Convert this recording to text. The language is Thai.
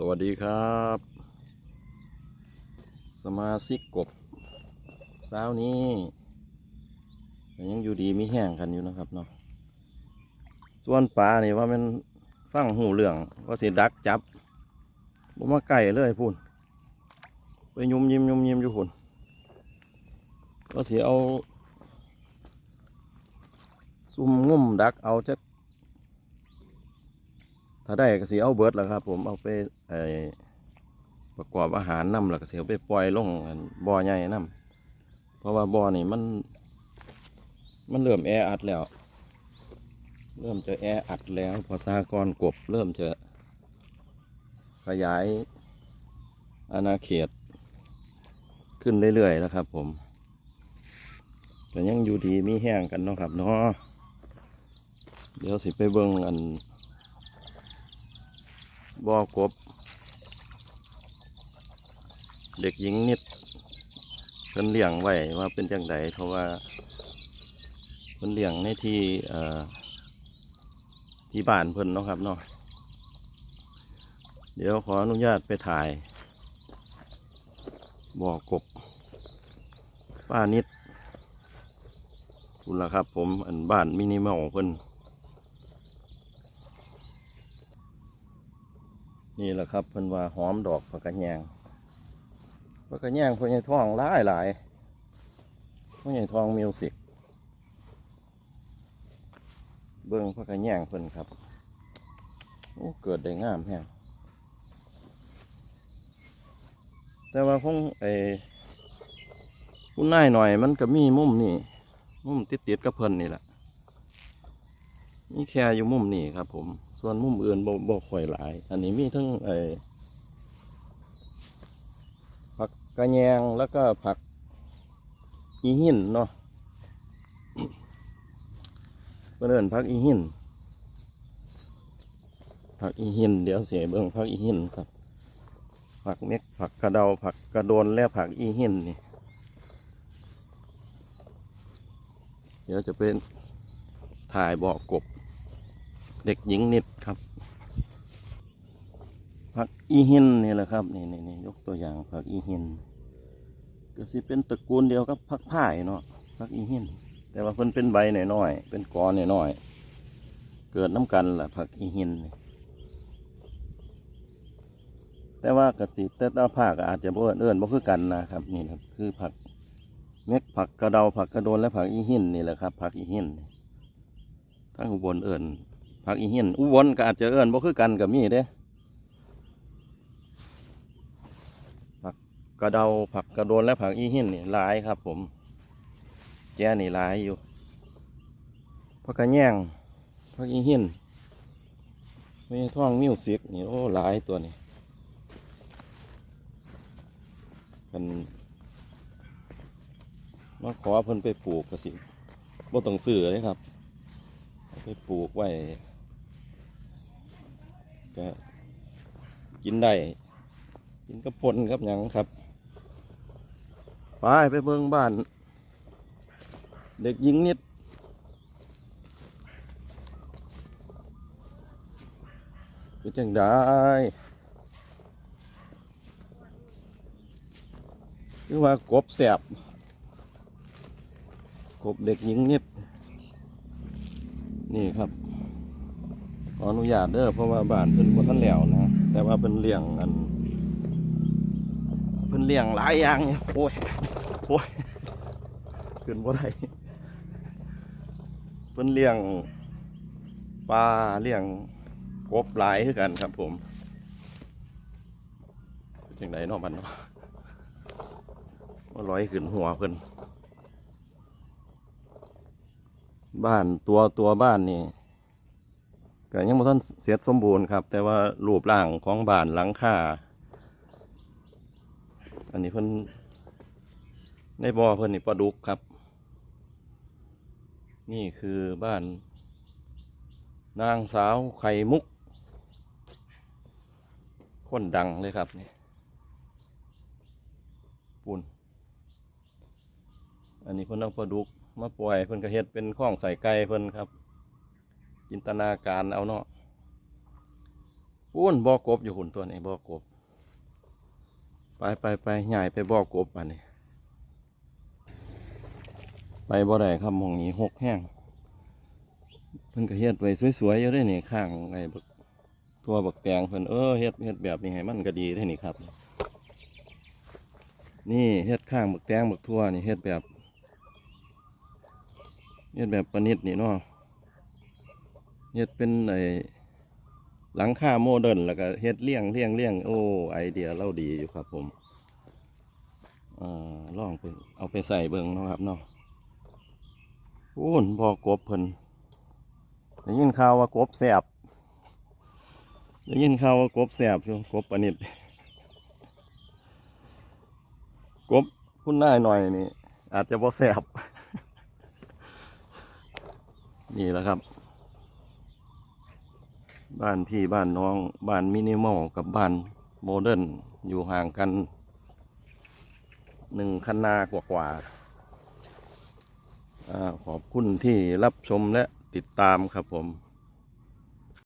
สวัสดีครับ สมาชิกกบเช้านี้ยังอยู่ดีมีแห้งกันอยู่นะครับเนาะส่วนปลานี่ว่ามันฟังหูเรืองว่าสิดักจับบ่มาไก่เลยพูนไปยุ่มยิ้มยุ่มยิ้มอยู่พูนว่าสิเอาซุ่มงุ่มดักเอาจะ ถ้าได้ก็สิเอาเบิร์ดแล้วครับ ผมเอาไปไอประกอบอาหารน้ำแล้วก็สิเอาไปปล่อยลงบ่อใหญ่น้ำเพราะว่าบ่อนี่มัน มันเริ่มแออัดแล้ว เริ่มจะแออัดแล้ว พอสากรกบ เริ่มจะขยายอาณาเขต ขึ้นเรื่อยๆแล้วครับ ผมแต่ยังอยู่ดีมีแห้งกันเนาะครับเนาะเดี๋ยวสิไปเบิ่งอัน บ่อกบ เด็กหญิงนิดเพิ่นเลี้ยงไว้ว่าเป็นจังไดเพราะว่าเพิ่นเลี้ยงในที่ที่บ้านเพิ่นเนาะครับเนาะเดี๋ยวขออนุญาตไปถ่าย บ่อกบ ป้านิดคุณล่ะครับผมอันบ้านมินิมอลเพิ่น นี่แหละครับเพิ่นว่าหอมดอกผักกระแยงผักกระแยงพ่อใหญ่ทองหลายหลายพ่อใหญ่ทองมิวสิกเบิ้งผักกระแยงเพิ่นครับโอ้เกิดได้งามแฮงแต่ว่าคงไอ้คุณนายหน่อยมันก็มีมุมนี่มุมติดติดกับเพิ่นนี่แหละมีแค่อยู่มุมนี่ครับผม ส่วนมุมอื่นบ่บ่ค่อยหลาย อันนี้มีทั้งไอ้ผักกระแยงแล้วก็ผักอีหินเนาะเพื่นเอนผักอีหินผักอีหินเดี๋ยวเสียเบิ่งผักอีหินครับ ผักเม็กผักกระเดาผักกระโดนและผักอีหินนี่เดี๋ยวจะเป็นถ่ายบ่อกบ เด็กหญิงนิดครับผักอีหินนี่แหละครับนี่นี่นี่ยกตัวอย่างผักอีหินก็สิเป็นตระกูลเดียวกับผักพ่าเนาะผักอีหินแต่ว่าเพิ่นเป็นใบหน่อยๆเป็นกอหน่อยๆเกิดน้ำกันล่ะผักอีหินนี่แต่ว่ากสิแต่ละภาก็อาจจะบ่เอิ้นเอิ้นบ่คือกันนะครับ นี่ครับคือผักเม็กผักกระเดาผักกระโดนและผักอีหินนี่แหละครับผักอีหินทั้งอุบลเอิ้น ผักอีเหียนอุบลก็อาจจะเอิ้นบ่คือกันกับมีเด้ผักกระเดาผักกระโดนและผักอีเหียนนี่หลายครับ ผมแก่นี่หลายอยู่ผักกระแยงผักอีเหียนม่ท่องมิวสิกนี่โอ้หลายตัวนี่กันมาขอเพิ่นไปปลูกก็สิบ่ต้องซื้อเลยครับ ไปปลูกไว้ ก็กินได้ กินกับปนกับหยังครับ ไปไปเบิ่งบ้าน เด็กหญิงนิดเป็นจังได้คือว่ากบแสบกบเด็กหญิงนิด นี่ครับ ขออนุญาตเด้อเพราะว่าบ้านเพิ่นบ่ทันแล้วนะ แต่ว่าเพิ่นเลี้ยงอันเพิ่นเลี้ยงหลายอย่างเนี่ยโอ้ยโอ้ยขึ้นบ่ได้เพิ่นเลี้ยงปลาเลี้ยงกบหลายคือกันครับผมจังไดเนาะบัดเนาะว่าลอยขึ้นหัวเพิ่นบ้านตัวตัวบ้านนี่ ก็ยังบ่ทันเสร็จสมบูรณ์ครับ แต่ว่ารูปร่างของบ้านหลังคาอันนี้เพิ่นในบ่อเพิ่นนี่ปลาดุกครับ นี่คือบ้าน นางสาวไข่มุก คนดังเลยครับนี่ปุ่นอันนี้เพิ่นเอาปลาดุกมาปล่อยเพิ่นก็เฮ็ดเป็นข้องใส่ไก่เพิ่นครับ จินตนาการเอาเนาะอ้นบ่อกบอยู่หุ่นตัวนี้บ่อกบ ไปไปไปใหญ่ไปบ่อกบอันนี้ไปบ่ได้ครับมองนี้หกแห้งเพิ่นก็เฮ็ดไว้สวยๆอยู่เด้นี่ข้างไอ้บักตัวบักแตงเพิ่นเออเฮ็ดเฮ็ดแบบนี้ให้มันก็ดีได้นี่ครับ นี่เฮ็ดข้างบักแตงบักทั่วนี่เฮ็ดแบบเฮ็ดแบบประณีตนี่เนาะ เฮ็ดเป็นไอ้หลังคาโมเดิร์นแล้วก็เฮ็ดเลี่ยงเลี่ยงเลี่ยงโอ้ไอเดียเราดีอยู่ครับผมอ่อลองไปเอาไปใส่เบิงนะครับเนาะโอ้นบอกบเพิ่นได้ยินข่าวว่ากบแสบได้ยินข่าวว่ากบแสบอยู่กบปนนิดกบคุณนายหน่อยนี่อาจจะบ่แสบนี่แหละครับ บ้านพี่บ้านน้อง บ้านมินิมอลกับบ้านโมเดิร์นอยู่ห่างกันหนึ่งคันนากว่ากว่าขอบคุณที่รับชมและติดตามครับผม